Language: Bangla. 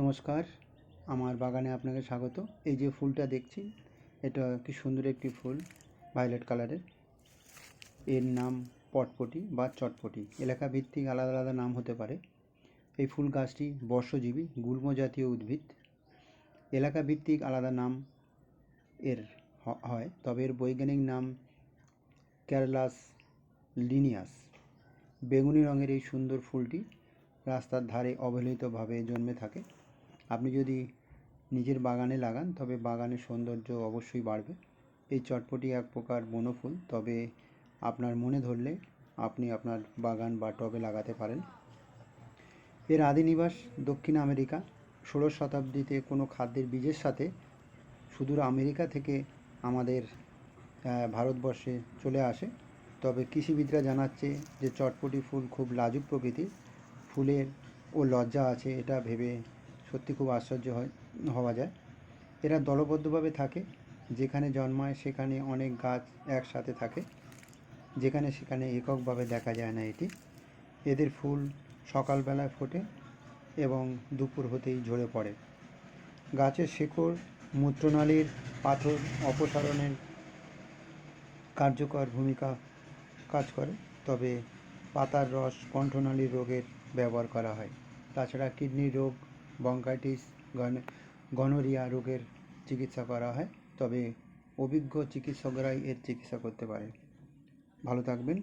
নমস্কার, আমার বাগানে আপনাকে স্বাগত। এই যে ফুলটা দেখছি এটা কি সুন্দর একটি ফুল ভায়োলেট কালারের এর। নাম পটপটি বা চটপটি। এলাকা ভিত্তিক আলাদা আলাদা নাম হতে পারে। এই ফুল গাছটি বর্ষজীবী গুল্ম জাতীয় উদ্ভিদ। এলাকা ভিত্তিক আলাদা নাম এর হয়, তবে এর বৈজ্ঞানিক নাম ক্যারলাস লিনিয়াস। বেগুনি রঙের এই সুন্দর ফুলটি রাস্তার ধারে অবহেলিতভাবে জন্মে থাকে। আপনি যদি নিজের বাগানে লাগান, তবে বাগানের সৌন্দর্য অবশ্যই বাড়বে। এই চটপটি এক প্রকার বনফুল, তবে আপনার মনে ধরলে আপনি আপনার বাগান বা টবে লাগাতে পারেন। এর আদি নিবাস দক্ষিণ আমেরিকা। ষোড়শ শতাব্দীতে কোনো খাদ্যের বীজের সাথে সুদূর আমেরিকা থেকে আমাদের ভারতবর্ষে চলে আসে। তবে কৃষিবিদরা জানাচ্ছে যে চটপটি ফুল খুব লাজুক প্রকৃতির। ফুলের ও লজ্জা আছে, এটা ভেবে সত্যি খুব আশ্চর্য হয়, হওয়া যায়। এরা দলবদ্ধভাবে থাকে, যেখানে জন্মায় সেখানে অনেক গাছ একসাথে থাকে, যেখানে সেখানে এককভাবে দেখা যায় না এটি। এদের ফুল সকালবেলায় ফোটে এবং দুপুর হতেই ঝরে পড়ে। গাছের শেকড়, মূত্রনালীর পাথর অপসারণের কার্যকর ভূমিকা কাজ করে, তবে পাতার রস কণ্ঠনালীর রোগের ব্যবহার করা হয়। তাছাড়া কিডনি রোগ বঙ্কাইটিস গনোরিয়া রোগের চিকিৎসা করা হয়। তবে অভিজ্ঞ চিকিৎসকরাই এর চিকিৎসা করতে পারে ভালো থাকবেন।